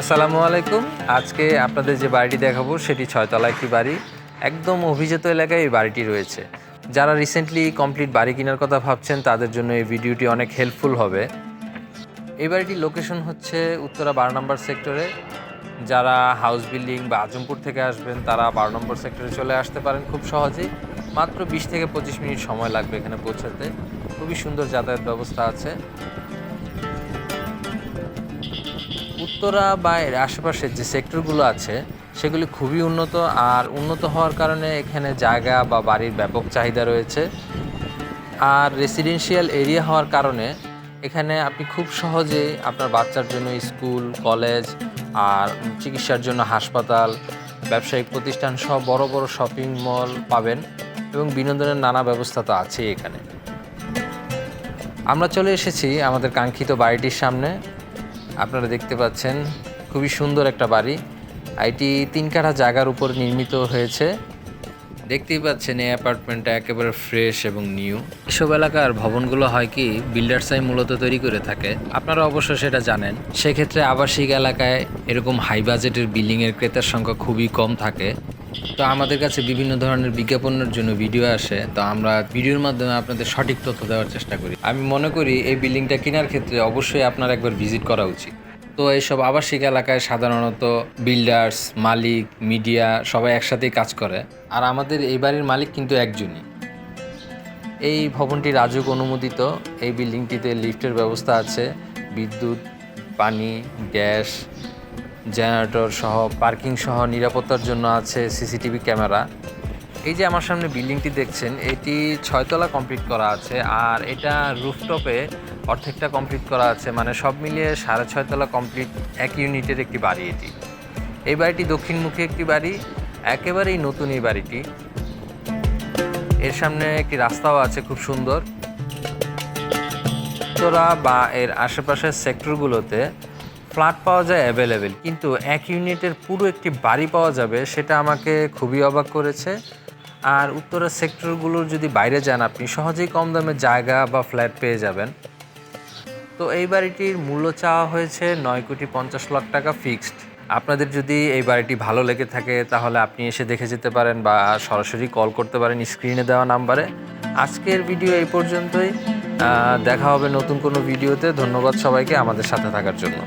আসসালামু আলাইকুম। আজকে আপনাদের যে বাড়িটি দেখাবো, সেটি ছয়তলা একটি বাড়ি। একদম অভিজাত এলাকায় এই বাড়িটি রয়েছে। যারা রিসেন্টলি কমপ্লিট বাড়ি কেনার কথা ভাবছেন, তাদের জন্য এই ভিডিওটি অনেক হেল্পফুল হবে। এই বাড়িটির লোকেশন হচ্ছে উত্তরা বারো নম্বর সেক্টরে যারা হাউস বিল্ডিং বা আজমপুর থেকে আসবেন, তারা বারো নম্বর সেক্টরে চলে আসতে পারেন খুব সহজেই। মাত্র বিশ থেকে পঁচিশ মিনিট সময় লাগবে এখানে পৌঁছাতে। খুবই সুন্দর যাতায়াত ব্যবস্থা আছে। উত্তরা বা এর আশেপাশের যে সেক্টরগুলো আছে, সেগুলি খুবই উন্নত আর উন্নত হওয়ার কারণে এখানে জায়গা বা বাড়ির ব্যাপক চাহিদা রয়েছে। আর রেসিডেন্সিয়াল এরিয়া হওয়ার কারণে এখানে আপনি খুব সহজেই আপনার বাচ্চার জন্য স্কুল, কলেজ আর চিকিৎসার জন্য হাসপাতাল, ব্যবসায়িক প্রতিষ্ঠান সহ বড় বড় শপিং মল পাবেন এবং বিনোদনের নানা ব্যবস্থা তো আছেই এখানে। আমরা চলে এসেছি আমাদের কাঙ্ক্ষিত বাড়িটির সামনে। আপনারা দেখতে পাচ্ছেন, খুবই সুন্দর একটা বাড়ি। এটি তিন কাঠা জায়গার উপর নির্মিত হয়েছে। দেখতেই পাচ্ছেন, এই অ্যাপার্টমেন্টটা একেবারে ফ্রেশ এবং নিউ। এসব এলাকার ভবনগুলো হয় কি বিল্ডার্সাই মূলত তৈরি করে থাকে। আপনারা অবশ্য সেটা জানেন, সেক্ষেত্রে আবাসিক এলাকায় এরকম হাই বাজেটের বিল্ডিংয়ের ক্রেতার সংখ্যা খুবই কম থাকে। তো আমাদের কাছে বিভিন্ন ধরনের বিজ্ঞাপনের জন্য ভিডিও আসে, তো আমরা ভিডিওর মাধ্যমে আপনাদের সঠিক তথ্য দেওয়ার চেষ্টা করি। আমি মনে করি এই বিল্ডিংটা কেনার ক্ষেত্রে অবশ্যই আপনার একবার ভিজিট করা উচিত। তো এইসব আবাসিক এলাকায় সাধারণত বিল্ডার্স, মালিক, মিডিয়া সবাই একসাথেই কাজ করে, আর আমাদের এই বাড়ির মালিক কিন্তু একজনই। এই ভবনটি রাজুক অনুমোদিত, এই বিল্ডিংটিতে লিফটের ব্যবস্থা আছে, বিদ্যুৎ, পানি, গ্যাস জেনারেটর সহ পার্কিং সহ নিরাপত্তার জন্য আছে সিসিটিভি ক্যামেরা। এই যে আমার সামনে বিল্ডিংটি দেখছেন, এটি ছয়তলা কমপ্লিট করা আছে আর এটা রুফটপে অর্ধেকটা কমপ্লিট করা আছে মানে সব মিলিয়ে সাড়ে ছয়তলা কমপ্লিট এক ইউনিটের একটি বাড়ি এটি। এই বাড়িটি দক্ষিণমুখী একটি বাড়ি, একেবারেই নতুন এই বাড়িটি। এর সামনে একটি রাস্তাও আছে খুব সুন্দর। বা এর আশেপাশের সেক্টরগুলোতে ফ্ল্যাট পাওয়া যায় অ্যাভেলেবেল, কিন্তু এক ইউনিটের পুরো একটি বাড়ি পাওয়া যাবে সেটা আমাকে খুবই অবাক করেছে। আর উত্তরের সেক্টরগুলোর যদি বাইরে যান, আপনি সহজেই কম দামে জায়গা বা ফ্ল্যাট পেয়ে যাবেন। তো এই বাড়িটির মূল্য চাওয়া হয়েছে নয় কোটি পঞ্চাশ লাখ টাকা ফিক্সড। আপনাদের যদি এই বাড়িটি ভালো লেগে থাকে, তাহলে আপনি এসে দেখে যেতে পারেন বা সরাসরি কল করতে পারেন স্ক্রিনে দেওয়া নাম্বারে। আজকের ভিডিও এই পর্যন্তই। দেখা হবে নতুন কোনো ভিডিওতে। ধন্যবাদ সবাইকে আমাদের সাথে থাকার জন্য।